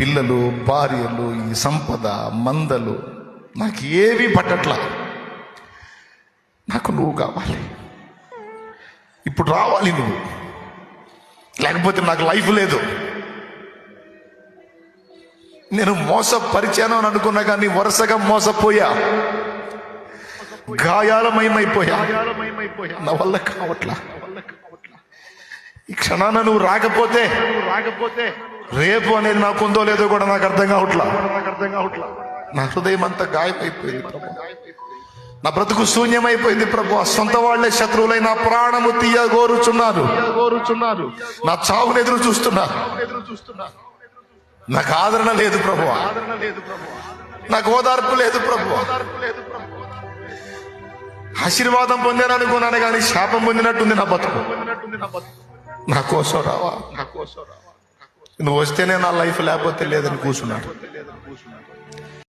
పిల్లలు భార్యలు ఈ సంపద మందలు నాకు ఏవి పట్టట్లా. నాకు నువ్వు కావాలి. ఇప్పుడు రావాలి నువ్వు. లేకపోతే నాకు లైఫ్ లేదు. నేను మోసపరిచాను అని అనుకున్నా కానీ వరుసగా మోసపోయా. గాయాలమయమైపోయా నా వల్ల కావట్లా. ఈ క్షణాన నువ్వు రాకపోతే రాకపోతే రేపు అనేది నాకు ఉందో లేదో కూడా నాకు అర్థం కావట్లా? నాకు అర్థం కావట్లా నా హృదయం అంతా గాయమైపోయింది ప్రభు. నా బ్రతుకు శూన్యమైపోయింది ప్రభు. ఆ సొంత వాళ్ళే శత్రువులై నా ప్రాణము తీయ గోరుచున్నారు గోరుచున్నారు నా చావును ఎదురు చూస్తున్నారు. ఎదురు చూస్తున్నారు నాకు ఆదరణ లేదు ప్రభు. ఆదరణ లేదు ప్రభు నాకు ఓదార్పు లేదు ప్రభు. ఓదార్పు లేదు ప్రభు ఆశీర్వాదం పొందాననుకున్నాను కానీ శాపం పొందినట్టుంది నా బతుకు. నా కోసం రావా నా కోసం రావా? నువ్వు వస్తేనే నా లైఫ్ లేకపోతే లేదని కూర్చున్నాడు